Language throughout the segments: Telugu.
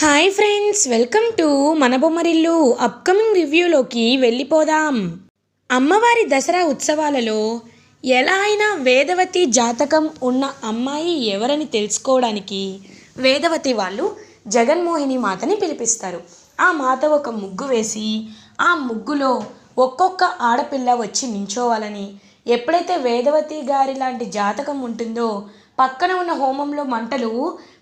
హాయ్ ఫ్రెండ్స్ వెల్కమ్ టు మన బొమ్మరిల్లు అప్కమింగ్ రివ్యూలోకి వెళ్ళిపోదాం. అమ్మవారి దసరా ఉత్సవాలలో ఎలా అయినా వేదవతి జాతకం ఉన్న అమ్మాయి ఎవరని తెలుసుకోవడానికి వేదవతి వాళ్ళు జగన్మోహిని మాతని పిలిపిస్తారు. ఆ మాత ఒక ముగ్గు వేసి ఆ ముగ్గులో ఒక్కొక్క ఆడపిల్ల వచ్చి నించోవాలని ఎప్పుడైతే వేదవతి గారి లాంటి జాతకం ఉంటుందో పక్కన ఉన్న హోమంలో మంటలు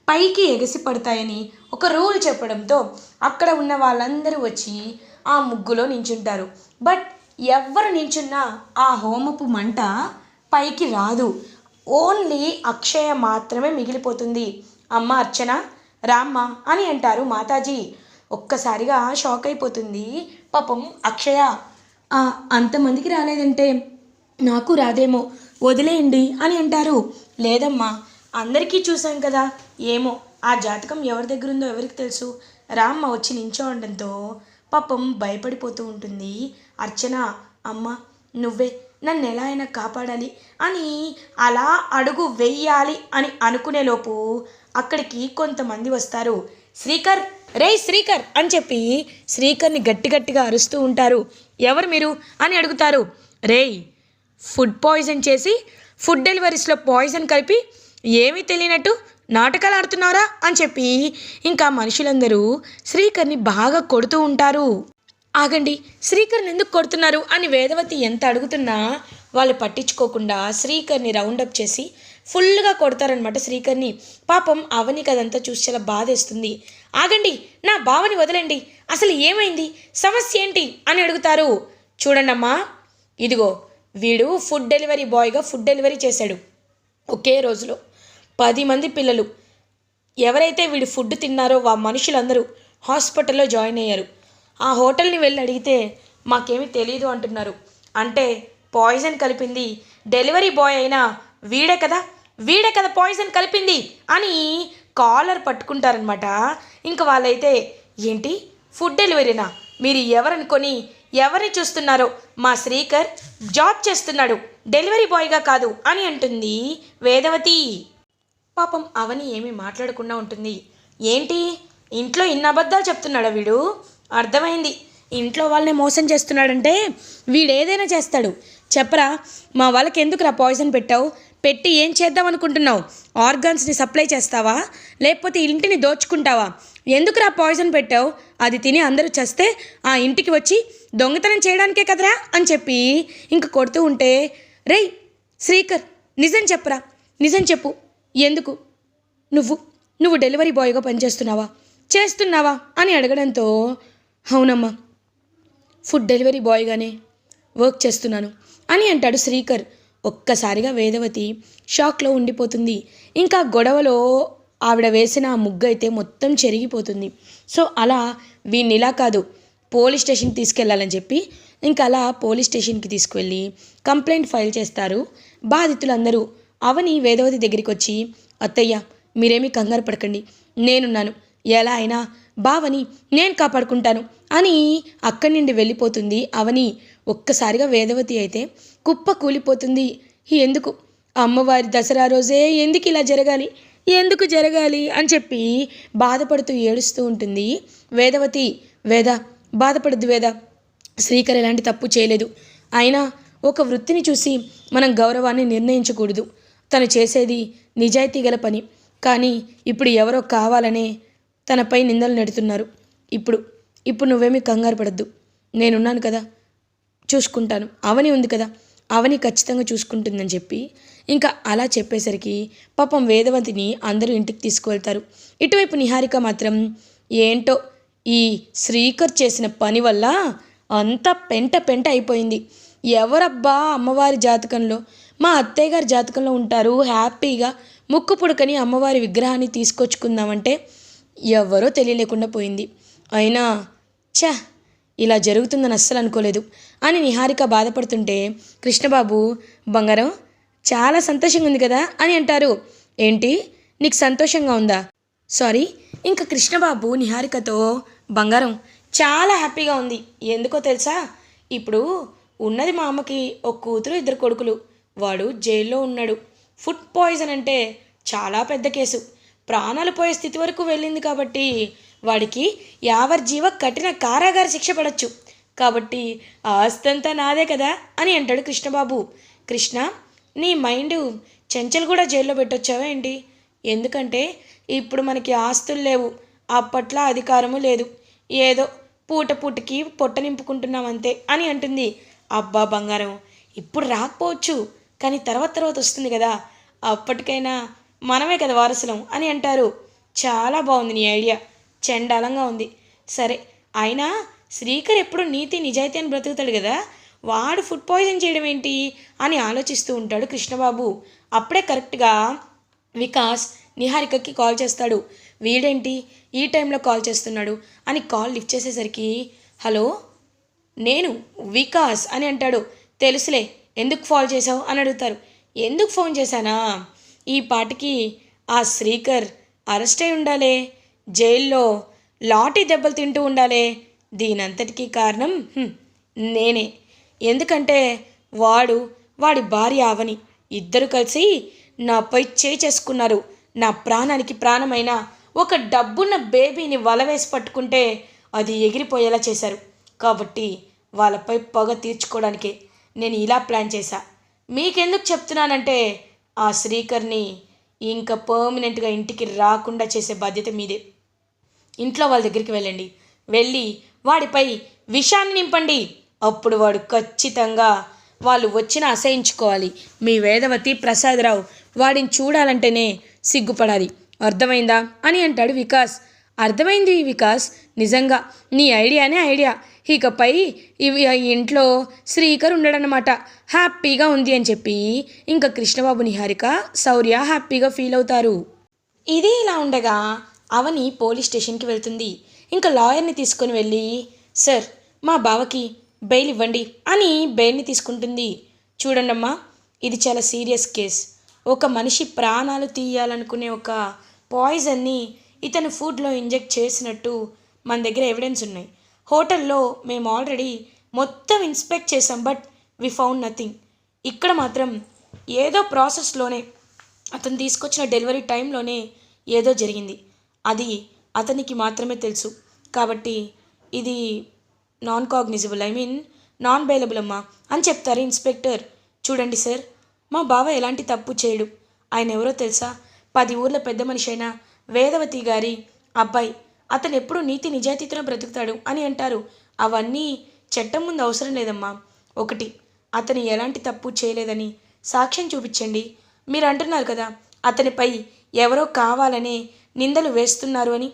పైకి ఎగసి పడతాయని ఒక రూల్ చెప్పడంతో అక్కడ ఉన్న వాళ్ళందరూ వచ్చి ఆ ముగ్గులో నించుంటారు. బట్ ఎవ్వరు నించున్నా ఆ హోమపు మంట పైకి రాదు. ఓన్లీ అక్షయ మాత్రమే మిగిలిపోతుంది. అమ్మ అర్చన రామ్మ అని అంటారు మాతాజీ. ఒక్కసారిగా షాక్ అయిపోతుంది. పాపం అక్షయ. అంతమందికి రాలేదంటే నాకు రాదేమో వదిలేయండి అని అంటారు. లేదమ్మా అందరికీ చూసాం కదా. ఏమో ఆ జాతకం ఎవరి దగ్గర ఉందో ఎవరికి తెలుసు? రామ్మ వచ్చి నించో ఉండడంతో పాపం భయపడిపోతూ ఉంటుంది. అర్చన అమ్మ నువ్వే నన్ను ఎలా అయినా కాపాడాలి అని అలా అడుగు వెయ్యాలి అని అనుకునేలోపు అక్కడికి కొంతమంది వస్తారు. శ్రీకర్ రే శ్రీకర్ అని చెప్పి శ్రీకర్ని గట్టి గట్టిగా అరుస్తూ ఉంటారు. ఎవరు మీరు? అని అడుగుతారు. రేయ్ ఫుడ్ పాయిజన్ చేసి ఫుడ్ డెలివరీస్లో పాయిజన్ కలిపి ఏమీ తెలియనట్టు నాటకాలు ఆడుతున్నారా అని చెప్పి ఇంకా మనుషులందరూ శ్రీకర్ని బాగా కొడుతూ ఉంటారు. ఆగండి శ్రీకర్ని ఎందుకు కొడుతున్నారు అని వేదవతి ఎంత అడుగుతున్నా వాళ్ళు పట్టించుకోకుండా శ్రీకర్ని రౌండప్ చేసి ఫుల్గా కొడతారనమాట శ్రీకర్ని. పాపం అవని కదంతా చూసి చాలా బాధేస్తుంది. ఆగండి నా బావని వదలండి. అసలు ఏమైంది? సమస్య ఏంటి? అని అడుగుతారు. చూడండమ్మా ఇదిగో వీడు ఫుడ్ డెలివరీ బాయ్గా ఫుడ్ డెలివరీ చేశాడు. ఒకే రోజులో. పది మంది పిల్లలు. ఎవరైతే వీడు ఫుడ్ తిన్నారో ఆ మనుషులందరూ హాస్పిటల్లో జాయిన్ అయ్యారు. ఆ హోటల్ని వెళ్ళి అడిగితే మాకేమీ తెలియదు అంటున్నారు. అంటే పాయిజన్ కలిపింది డెలివరీ బాయ్ అయినా వీడే కదా వీడే కదా పాయిజన్ కలిపింది అని కాలర్ పట్టుకుంటారనమాట ఇంకా వాళ్ళైతే ఏంటి? ఫుడ్ డెలివరీనా? మీరు ఎవరనుకొని ఎవరిని చూస్తున్నారో? మా శ్రీకర్ జాబ్ చేస్తున్నాడు డెలివరీ బాయ్గా కాదు అని అంటుంది వేదవతి. పాపం అవని ఏమీ మాట్లాడకుండా ఉంటుంది. ఏంటి? ఇంట్లో ఇన్ని అబద్ధాలు చెప్తున్నాడా వీడు? అర్థమైంది. ఇంట్లో వాళ్ళని మోసం చేస్తున్నాడంటే వీడు ఏదైనా చేస్తాడు. చెప్పరా మా వాళ్ళకి ఎందుకురా పాయిజన్ పెట్టావు? పెట్టి ఏం చేద్దాం అనుకుంటున్నావు? ఆర్గాన్స్ని సప్లై చేస్తావా? లేకపోతే ఇంటిని దోచుకుంటావా? ఎందుకురా పాయిజన్ పెట్టావు? అది తిని అందరూ చస్తే ఆ ఇంటికి వచ్చి దొంగతనం చేయడానికే కదరా అని చెప్పి ఇంక కొడుతూ ఉంటే రేయ్ శ్రీకర్ నిజం చెప్పరా? నిజం చెప్పు. ఎందుకు? నువ్వు నువ్వు డెలివరీ బాయ్గా పనిచేస్తున్నావా? చేస్తున్నావా? అని అడగడంతో అవునమ్మా ఫుడ్ డెలివరీ బాయ్గానే వర్క్ చేస్తున్నాను అని అంటాడు శ్రీకర్. ఒక్కసారిగా వేదవతి షాక్లో ఉండిపోతుంది. ఇంకా గొడవలో ఆవిడ వేసిన ఆ ముగ్గు అయితే మొత్తం చెరిగిపోతుంది. సో అలా వీడిని ఇలా కాదు పోలీస్ స్టేషన్కి తీసుకెళ్ళాలని చెప్పి ఇంకా అలా పోలీస్ స్టేషన్కి తీసుకువెళ్ళి కంప్లైంట్ ఫైల్ చేస్తారు. బాధితులందరూ అవని వేదవతి దగ్గరికి వచ్చి అత్తయ్య మీరేమీ కంగారు పడకండి. నేనున్నాను. ఎలా అయినా బావని నేను కాపాడుకుంటాను అని అక్కడి నుండి వెళ్ళిపోతుంది అవని. ఒక్కసారిగా వేదవతి అయితే కుప్ప కూలిపోతుంది. ఎందుకు? అమ్మవారి దసరా రోజే ఎందుకు ఇలా జరగాలి? ఎందుకు జరగాలి? అని చెప్పి బాధపడుతూ ఏడుస్తూ ఉంటుంది వేదవతి. వేద బాధపడద్దు వేద. శ్రీకర్ ఎలాంటి తప్పు చేయలేదు. అయినా ఒక వృత్తిని చూసి మనం గౌరవాన్ని నిర్ణయించకూడదు. తను చేసేది నిజాయితీ గల పని. కానీ ఇప్పుడు ఎవరో కావాలనే తనపై నిందలు నెడుతున్నారు. ఇప్పుడు ఇప్పుడు నువ్వేమీ కంగారు పడద్దు. నేనున్నాను కదా. చూసుకుంటాను. అవని ఉంది కదా. అవని ఖచ్చితంగా చూసుకుంటుందని చెప్పి ఇంకా అలా చెప్పేసరికి పాపం వేదవతిని అందరూ ఇంటికి తీసుకువెళ్తారు. ఇటువైపు నిహారిక మాత్రం ఏంటో ఈ శ్రీకర్ చేసిన పని వల్ల అంతా పెంట పెంట అయిపోయింది. ఎవరబ్బా అమ్మవారి జాతకంలో? మా అత్తయ్య గారి జాతకంలో ఉంటారు. హ్యాపీగా ముక్కు పుడకని అమ్మవారి విగ్రహాన్ని తీసుకొచ్చుకుందామంటే ఎవరో తెలియలేకుండా పోయింది. అయినా ఛ ఇలా జరుగుతుందని అస్సలు అనుకోలేదు. అని నిహారిక బాధపడుతుంటే కృష్ణబాబు బంగారం చాలా సంతోషంగా ఉంది కదా అని అంటారు. ఏంటి? నీకు సంతోషంగా ఉందా? సారీ ఇంకా కృష్ణబాబు నిహారికతో బంగారం చాలా హ్యాపీగా ఉంది. ఎందుకో తెలుసా? ఇప్పుడు ఉన్నది మా అమ్మకి ఒక కూతురు ఇద్దరు కొడుకులు. వాడు జైల్లో ఉన్నాడు. ఫుడ్ పాయిజన్ అంటే చాలా పెద్ద కేసు. ప్రాణాలు పోయే స్థితి వరకు వెళ్ళింది కాబట్టి వాడికి యావజ్జీవ కఠిన కారాగార శిక్ష పడచ్చు. కాబట్టి ఆ ఆస్తంతా నాదే కదా అని అంటాడు కృష్ణబాబు. కృష్ణ నీ మైండ్ చెంచలు కూడా జైల్లో పెట్టొచ్చావా ఏంటి? ఎందుకంటే ఇప్పుడు మనకి ఆస్తులు లేవు. అప్పట్లో అధికారము లేదు. ఏదో పూట పూటకి పొట్ట నింపుకుంటున్నాం అంతే అని అంటుంది. అబ్బా బంగారం ఇప్పుడు రాకపోవచ్చు. కానీ తర్వాత తర్వాత వస్తుంది కదా. అప్పటికైనా మనమే కదా వారసులం అని అంటారు. చాలా బాగుంది నీ ఐడియా. చండాలంగా ఉంది. సరే అయినా శ్రీకర్ ఎప్పుడు నీతి నిజాయితీ అని బ్రతుకుతాడు కదా. వాడు ఫుడ్ పాయిజన్ చేయడం ఏంటి అని ఆలోచిస్తూ ఉంటాడు కృష్ణబాబు. అప్పుడే కరెక్ట్గా వికాస్ నిహారికకి కాల్ చేస్తాడు. వీడేంటి? ఈ టైంలో కాల్ చేస్తున్నాడు అని కాల్ లిఫ్ట్ చేసేసరికి హలో నేను వికాస్ అని అంటాడు. తెలుసులే ఎందుకు ఫాల్ చేసావు అని అడుగుతారు. ఎందుకు ఫోన్ చేశానా? ఈ పాటికి ఆ శ్రీకర్ అరెస్ట్ అయి ఉండాలే. జైల్లో లాఠీ దెబ్బలు తింటూ ఉండాలే. దీనంతటికీ కారణం నేనే. ఎందుకంటే వాడు వాడి భార్య అవని. ఇద్దరు కలిసి నాపై చేయి చేసుకున్నారు. నా ప్రాణానికి ప్రాణమైన ఒక డబ్బున్న బేబీని వలవేసి పట్టుకుంటే అది ఎగిరిపోయేలా చేశారు. కాబట్టి వాళ్ళపై పొగ తీర్చుకోవడానికే. నేను ఇలా ప్లాన్ చేశా. మీకెందుకు చెప్తున్నానంటే ఆ శ్రీకర్ని ఇంకా పర్మనెంట్గా ఇంటికి రాకుండా చేసే బాధ్యత మీదే. ఇంట్లో వాళ్ళ దగ్గరికి వెళ్ళండి. వెళ్ళి వాడిపై విషాన్ని నింపండి. అప్పుడు వాడు ఖచ్చితంగా వాళ్ళు వచ్చిన అసహించుకోవాలి. మీ వేదవతి ప్రసాదరావు వాడిని చూడాలంటేనే సిగ్గుపడాలి. అర్థమైందా? అని అంటాడు వికాస్. అర్థమైంది వికాస్? నిజంగా. నీ ఐడియానే ఐడియా. ఇకపై ఇవి ఇంట్లో శ్రీకర్ ఉండడనమాట హ్యాపీగా ఉంది అని చెప్పి ఇంకా కృష్ణబాబు నిహారిక శౌర్య హ్యాపీగా ఫీల్ అవుతారు. ఇది ఇలా ఉండగా అవని పోలీస్ స్టేషన్కి వెళ్తుంది. ఇంకా లాయర్ని తీసుకొని వెళ్ళి సార్ మా బావకి బెయిల్ ఇవ్వండి అని బెయిల్ని తీసుకుంటుంది. చూడండమ్మా ఇది చాలా సీరియస్ కేస్. ఒక మనిషి ప్రాణాలు తీయాలనుకునే ఒక పాయిజన్ని ఇతను ఫుడ్లో ఇంజెక్ట్ చేసినట్టు మన దగ్గర ఎవిడెన్స్ ఉన్నాయి. హోటల్లో మేము ఆల్రెడీ మొత్తం ఇన్స్పెక్ట్ చేసాం బట్ వి ఫౌండ్ నథింగ్ ఇక్కడ మాత్రం ఏదో ప్రాసెస్లోనే అతను తీసుకొచ్చిన డెలివరీ టైంలోనే ఏదో జరిగింది. అది అతనికి మాత్రమే తెలుసు. కాబట్టి ఇది non cognizable I mean non bailable అమ్మా అని చెప్తారు ఇన్స్పెక్టర్ చూడండి సార్ మా బావ ఎలాంటి తప్పు చేయడు. ఆయన ఎవరో తెలుసా? పది ఊర్ల పెద్ద మనిషి అయినా వేదవతి గారి అబ్బాయి అతను ఎప్పుడు నీతి నిజాయితీతో బ్రతుకుతాడు అని అంటారు. అవన్నీ చట్టం ముందు అవసరం లేదమ్మా. ఒకటి అతను ఎలాంటి తప్పు చేయలేదని సాక్ష్యం చూపించండి. మీరు అంటున్నారు కదా అతనిపై ఎవరో కావాలనే నిందలు వేస్తున్నారు అని.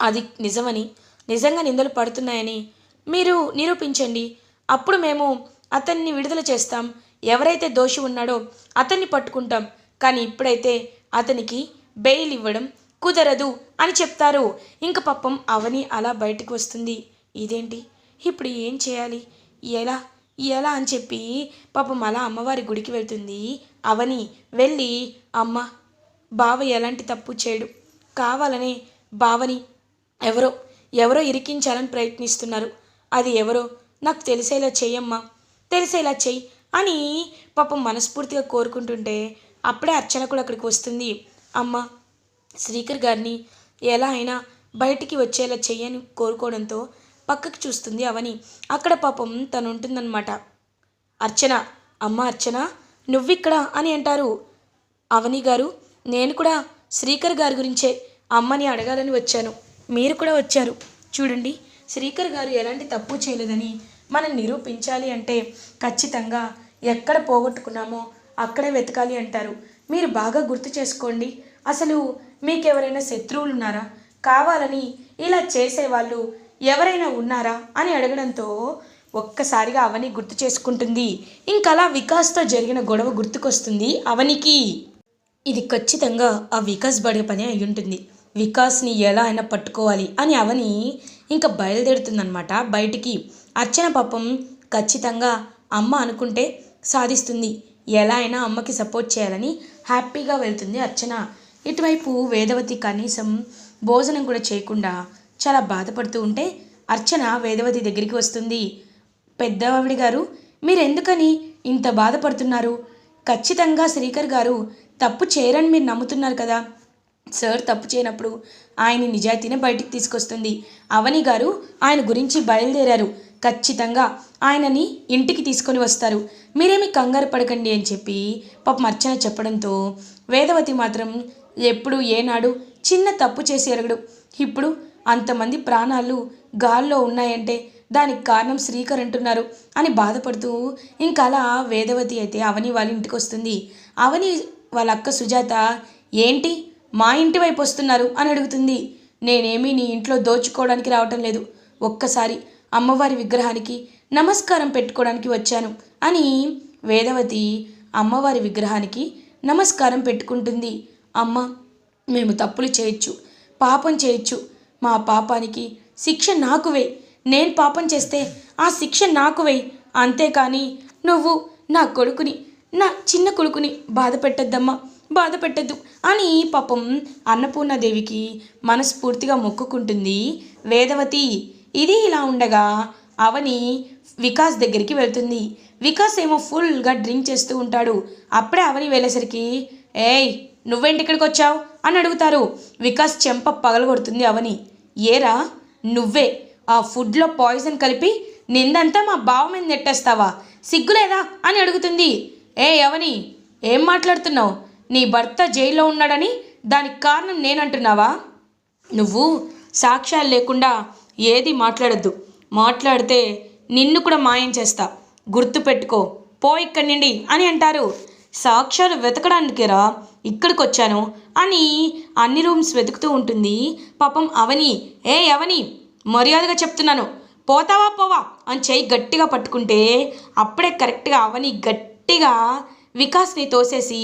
అది నిజమని నిజంగా నిందలు పడుతున్నాయని మీరు నిరూపించండి. అప్పుడు మేము అతన్ని విడుదల చేస్తాం. ఎవరైతే దోషి ఉన్నాడో అతన్ని పట్టుకుంటాం. కానీ ఇప్పుడైతే అతనికి బెయిల్ ఇవ్వడం కుదరదు అని చెప్తారు. ఇంక పాపం అవని అలా బయటకు వస్తుంది. ఇదేంటి? ఇప్పుడు ఏం చేయాలి? ఎలా? ఎలా అని చెప్పి పాపం అలా అమ్మవారి గుడికి వెళ్తుంది. అవని వెళ్ళి అమ్మ బావ ఎలాంటి తప్పు చేయడు. కావాలనే బావని ఎవరో ఎవరో ఇరికించాలని ప్రయత్నిస్తున్నారు. అది ఎవరో? నాకు తెలిసేలా చెయ్యమ్మా తెలిసేలా చెయ్యి అని పాపం మనస్ఫూర్తిగా కోరుకుంటుంటే అప్పుడే అర్చన కూడా అక్కడికి వస్తుంది. అమ్మ శ్రీకర్ గారిని ఎలా అయినా బయటికి వచ్చేలా చెయ్యని కోరుకోవడంతో పక్కకి చూస్తుంది అవని. అక్కడ పాపం తను ఉంటుందన్నమాట అర్చన అమ్మ అర్చన నువ్విక్కడ అని అంటారు అవని గారు. నేను కూడా శ్రీకర్ గారి గురించే అమ్మని అడగాలని వచ్చాను. మీరు కూడా వచ్చారు. చూడండి శ్రీకర్ గారు ఎలాంటి తప్పు చేయలేదని మనం నిరూపించాలి అంటే ఖచ్చితంగా ఎక్కడ పోగొట్టుకున్నామో అక్కడే వెతకాలి అంటారు. మీరు బాగా గుర్తు చేసుకోండి. అసలు మీకెవరైనా శత్రువులు ఉన్నారా కావాలని ఇలా చేసేవాళ్ళు ఎవరైనా ఉన్నారా? అని అడగడంతో ఒక్కసారిగా అవని గుర్తు చేసుకుంటుంది. ఇంకలా వికాస్తో జరిగిన గొడవ గుర్తుకొస్తుంది అవనికి. ఇది ఖచ్చితంగా ఆ వికాస్ పడే పని అయి ఉంటుంది. వికాస్ని ఎలా అయినా పట్టుకోవాలి అని అవని ఇంకా బయలుదేరుతుందనమాట బయటికి అర్చన పాపం ఖచ్చితంగా అమ్మ అనుకుంటే సాధిస్తుంది. ఎలా అయినా అమ్మకి సపోర్ట్ చేయాలని హ్యాపీగా వెళ్తుంది అర్చన. ఇటువైపు వేదవతి కనీసం భోజనం కూడా చేయకుండా చాలా బాధపడుతూ ఉంటే అర్చన వేదవతి దగ్గరికి వస్తుంది. పెద్దవావిడి గారు మీరెందుకని ఇంత బాధపడుతున్నారు? ఖచ్చితంగా శ్రీకర్ గారు తప్పు చేయరని మీరు నమ్ముతున్నారు కదా. సార్ తప్పు చేయనప్పుడు ఆయన నిజాయితీనే బయటికి తీసుకొస్తుంది. అవని గారు ఆయన గురించి బయలుదేరారు. ఖచ్చితంగా ఆయనని ఇంటికి తీసుకొని వస్తారు. మీరేమి కంగారు పడకండి అని చెప్పి పాపం అర్చన చెప్పడంతో వేదవతి మాత్రం ఎప్పుడు ఏనాడు చిన్న తప్పు చేసి ఎరగడు. ఇప్పుడు అంతమంది ప్రాణాలు గాల్లో ఉన్నాయంటే దానికి కారణం శ్రీకర్ అంటున్నారు అని బాధపడుతూ ఇంకా అలా వేదవతి అయితే అవని వాళ్ళ ఇంటికి వస్తుంది. అవని వాళ్ళ అక్క సుజాత ఏంటి? మా ఇంటి వైపు వస్తున్నారు? అని అడుగుతుంది. నేనేమీ నీ ఇంట్లో దోచుకోవడానికి రావటం లేదు. ఒక్కసారి అమ్మవారి విగ్రహానికి నమస్కారం పెట్టుకోవడానికి వచ్చాను అని వేదవతి అమ్మవారి విగ్రహానికి నమస్కారం పెట్టుకుంటుంది. అమ్మ మేము తప్పులు చేయొచ్చు పాపం చేయొచ్చు. మా పాపానికి శిక్ష నాకు వేయి నేను పాపం చేస్తే ఆ శిక్ష నాకు వేయి అంతేకాని నువ్వు నా కొడుకుని నా చిన్న కొడుకుని బాధ పెట్టద్దమ్మా బాధ పెట్టద్దు అని పాపం అన్నపూర్ణాదేవికి మనస్ఫూర్తిగా మొక్కుకుంటుంది వేదవతి. ఇది ఇలా ఉండగా అవని వికాస్ దగ్గరికి వెళ్తుంది. వికాస్ ఏమో ఫుల్గా డ్రింక్ చేస్తూ ఉంటాడు. అప్పుడే అవని వెళ్ళేసరికి ఏయ్ నువ్వేంటి ఇక్కడికి వచ్చావు? అని అడుగుతారు. వికాస్ చెంప పగలగొడుతుంది అవని. ఏరా నువ్వే ఆ ఫుడ్లో పాయిజన్ కలిపి నిందంతా మా బావ మీద నెట్టేస్తావా? సిగ్గులేదా అని అడుగుతుంది. ఏ అవని ఏం మాట్లాడుతున్నావు? నీ భర్త జైల్లో ఉన్నాడని దానికి కారణం నేనంటున్నావా? నువ్వు సాక్ష్యాలు లేకుండా ఏది మాట్లాడద్దు. మాట్లాడితే నిన్ను కూడా మాయం చేస్తా. గుర్తుపెట్టుకో. పో ఇక్కడి నుండి అని అంటారు. సాక్ష్యాలు వెతకడానికిరా ఇక్కడికి వచ్చాను అని అన్ని రూమ్స్ వెతుకుతూ ఉంటుంది. పాపం అవని. ఏ అవని? మర్యాదగా చెప్తున్నాను. పోతావా పోవా అని చెయ్యి గట్టిగా పట్టుకుంటే అప్పుడే కరెక్ట్గా అవని గట్టిగా వికాస్ని తోసేసి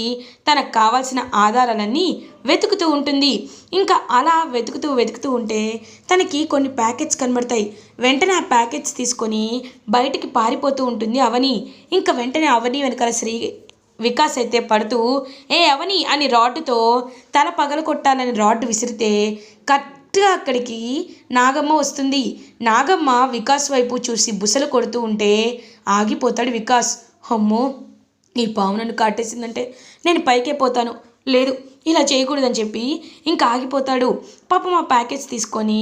తనకు కావాల్సిన ఆధారాలన్నీ వెతుకుతూ ఉంటుంది. ఇంకా అలా వెతుకుతూ వెతుకుతూ ఉంటే తనకి కొన్ని ప్యాకెట్స్ కనబడతాయి. వెంటనే ఆ ప్యాకెట్స్ తీసుకొని బయటికి పారిపోతూ ఉంటుంది అవని. ఇంకా వెంటనే అవని వెనకాల శ్రీ వికాస్ అయితే పడుతూ ఏ అవని అని రాడ్డుతో తల పగల కొట్టాలని రాడ్డు విసిరితే కరెక్ట్గా అక్కడికి నాగమ్మ వస్తుంది. నాగమ్మ వికాస్ వైపు చూసి బుసలు కొడుతూ ఉంటే ఆగిపోతాడు వికాస్. అమ్మో ఈ పాము నన్ను కాటేసిందంటే నేను పైకే పోతాను. లేదు ఇలా చేయకూడదని చెప్పి ఇంకా ఆగిపోతాడు. పాపం ఆ ప్యాకేజ్ తీసుకొని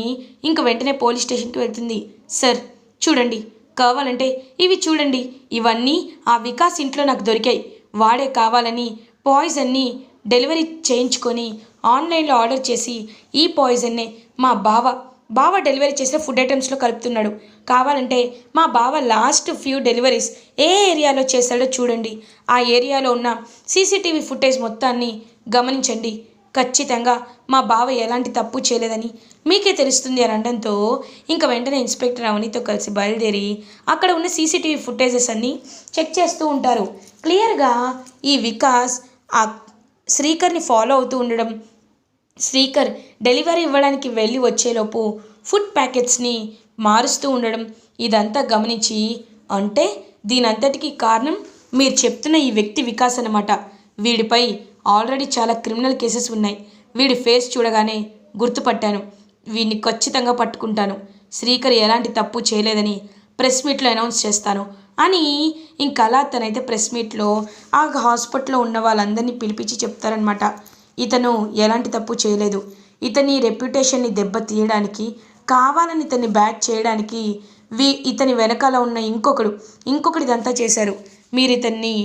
ఇంక వెంటనే పోలీస్ స్టేషన్కి వెళ్తుంది. సార్ చూడండి. కావాలంటే ఇవి చూడండి. ఇవన్నీ ఆ వికాస్ ఇంట్లో నాకు దొరికాయి. వాడే కావాలని పాయిజన్ని డెలివరీ చేయించుకొని ఆన్లైన్లో ఆర్డర్ చేసి ఈ పాయిజన్నే మా బావ బావ డెలివరీ చేసిన ఫుడ్ ఐటమ్స్లో కలుపుతున్నాడు. కావాలంటే మా బావ లాస్ట్ ఫ్యూ డెలివరీస్ ఏ ఏరియాలో చేశాడో చూడండి. ఆ ఏరియాలో ఉన్న సీసీటీవీ ఫుటేజ్ మొత్తాన్ని గమనించండి. ఖచ్చితంగా మా బావ ఎలాంటి తప్పు చేయలేదని మీకే తెలుస్తుంది అని అనడంతో ఇంకా వెంటనే ఇన్స్పెక్టర్ అవనితో కలిసి బయలుదేరి అక్కడ ఉన్న సీసీటీవీ ఫుటేజెస్ అన్నీ చెక్ చేస్తూ ఉంటారు. క్లియర్గా ఈ వికాస్ ఆ శ్రీకర్ని ఫాలో అవుతూ ఉండడం శ్రీకర్ డెలివరీ ఇవ్వడానికి వెళ్ళి వచ్చేలోపు ఫుడ్ ప్యాకెట్స్ని మారుస్తూ ఉండడం ఇదంతా గమనించి అంటే దీనంతటికీ కారణం మీరు చెప్తున్న ఈ వ్యక్తి వికాస్ అనమాట వీడిపై ఆల్రెడీ చాలా క్రిమినల్ కేసెస్ ఉన్నాయి. వీడి ఫేస్ చూడగానే గుర్తుపట్టాను. వీడిని ఖచ్చితంగా పట్టుకుంటాను. శ్రీకర్ ఎలాంటి తప్పు చేయలేదని ప్రెస్ మీట్లో అనౌన్స్ చేస్తాను. అని ఇంకలా తనైతే ప్రెస్ మీట్లో ఆ హాస్పిటల్లో ఉన్న వాళ్ళందరినీ పిలిపించి చెప్తారనమాట ఇతను ఎలాంటి తప్పు చేయలేదు. ఇతని రెప్యుటేషన్ని దెబ్బ తీయడానికి కావాలని ఇతన్ని బ్యాట్ చేయడానికి వీ ఇతని వెనకాల ఉన్న ఇంకొకడు ఇంకొకటి ఇదంతా చేశారు. మీరు ఇతన్ని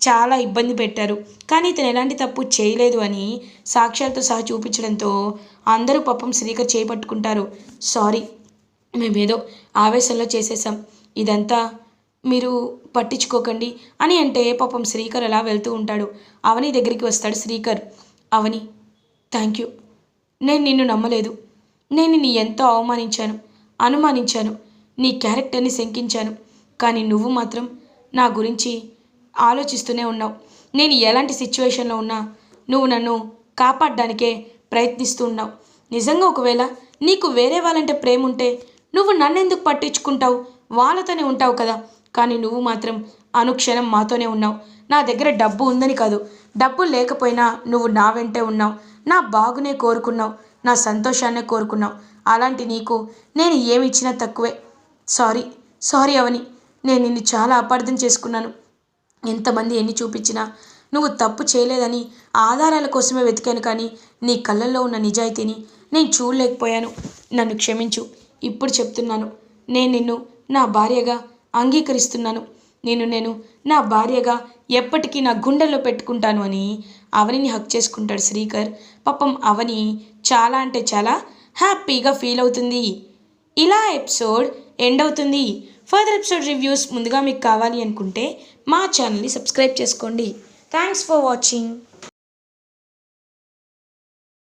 చాలా ఇబ్బంది పెట్టారు. కానీ ఇతను ఎలాంటి తప్పు చేయలేదు అని సాక్ష్యాలతో సహా చూపించడంతో అందరూ పాపం శ్రీకర్ చేపట్టుకుంటారు. సారీ మేమేదో ఆవేశంలో చేసేసాం ఇదంతా మీరు పట్టించుకోకండి అని అంటే పాపం శ్రీకర్ అలా వెళ్తూ ఉంటాడు. అవని దగ్గరికి వస్తాడు శ్రీకర్. అవని థ్యాంక్ యూ. నేను నిన్ను నమ్మలేదు. నేను నీ ఎంతో అవమానించాను అనుమానించాను నీ క్యారెక్టర్ని శంకించాను. కానీ నువ్వు మాత్రం నా గురించి ఆలోచిస్తూనే ఉన్నావు. నేను ఎలాంటి సిచ్యువేషన్లో ఉన్నా నువ్వు నన్ను కాపాడడానికే ప్రయత్నిస్తూ ఉన్నావు. నిజంగా ఒకవేళ నీకు వేరే వాళ్ళంటే ప్రేమ ఉంటే నువ్వు నన్నెందుకు పట్టించుకుంటావు? వాళ్ళతోనే ఉంటావు కదా. కానీ నువ్వు మాత్రం అనుక్షణం మాతోనే ఉన్నావు. నా దగ్గర డబ్బు ఉందని కాదు. డబ్బు లేకపోయినా నువ్వు నా వెంటే ఉన్నావు. నా బాగునే కోరుకున్నావు. నా సంతోషాన్నే కోరుకున్నావు. అలాంటి నీకు నేను ఏమి ఇచ్చినా తక్కువే. Sorry sorry Avani. నేను నిన్ను చాలా అపార్థం చేసుకున్నాను. ఎంతమంది ఎన్ని చూపించినా నువ్వు తప్పు చేయలేదని ఆధారాల కోసమే వెతికాను కానీ నీ కళ్ళల్లో ఉన్న నిజాయితీని నేను చూడలేకపోయాను. నన్ను క్షమించు. ఇప్పుడు చెప్తున్నాను. నేను నిన్ను నా భార్యగా అంగీకరిస్తున్నాను. నేను నేను నా భార్యగా ఎప్పటికీ నా గుండెల్లో పెట్టుకుంటాను అని అవనిని హక్ చేసుకుంటాడు శ్రీకర్. పాపం అవని చాలా అంటే చాలా హ్యాపీగా ఫీల్ అవుతుంది. ఇలా ఎపిసోడ్ ఎండ్ అవుతుంది. ఫర్దర్ ఎపిసోడ్ రివ్యూస్ ముందుగా మీకు కావాలి అనుకుంటే మా ఛానల్ని సబ్స్క్రైబ్ చేసుకోండి. Thanks for watching.